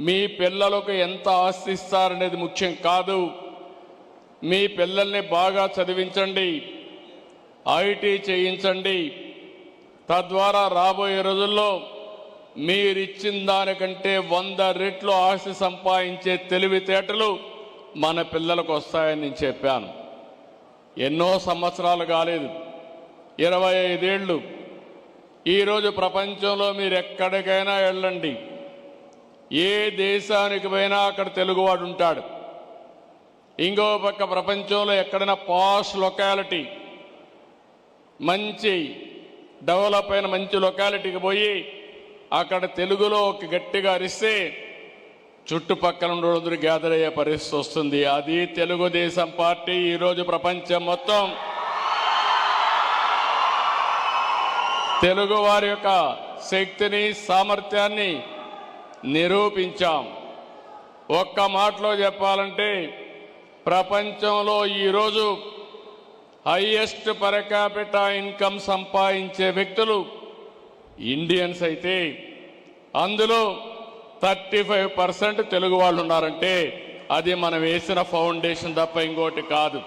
మీ పిల్లలకు ఎంత ఆస్తి ఇస్తారనేది ముఖ్యం కాదు. మీ పిల్లల్ని బాగా చదివించండి. ఐటీ చేయించండి. తద్వారా రాబోయే రోజుల్లో మీరిచ్చిన దానికంటే వంద రెట్లు ఆస్తి సంపాదించే తెలివితేటలు మన పిల్లలకు వస్తాయని నేను చెప్పాను. ఎన్నో సంవత్సరాలు కాలేదు. ఇరవై ఐదేళ్ళు. ఈరోజు ప్రపంచంలో మీరు ఎక్కడికైనా వెళ్ళండి. ఏ దేశానికి పోయినా అక్కడ తెలుగువాడు ఉంటాడు. ఇంకో పక్క ప్రపంచంలో ఎక్కడైనా పాష్ లొకాలిటీ మంచి డెవలప్ అయిన మంచి లొకాలిటీకి పోయి అక్కడ తెలుగులో ఒక గట్టిగా అరిస్తే చుట్టుపక్కల ఉండేందరూ గ్యాదర్ అయ్యే పరిస్థితి వస్తుంది. అది తెలుగుదేశం పార్టీ ఈరోజు ప్రపంచం మొత్తం. తెలుగు వారి యొక్క శక్తిని సామర్థ్యాన్ని నిరూపించాం. ఒక్క మాటలో చెప్పాలంటే ప్రపంచంలో ఈరోజు హైయెస్ట్ పర్ ఇన్కమ్ సంపాదించే వ్యక్తులు ఇండియన్స్ అయితే అందులో థర్టీ ఫైవ్ పర్సెంట్ తెలుగు వాళ్ళు ఉన్నారంటే అది మనం వేసిన ఫౌండేషన్ తప్ప ఇంకోటి కాదు.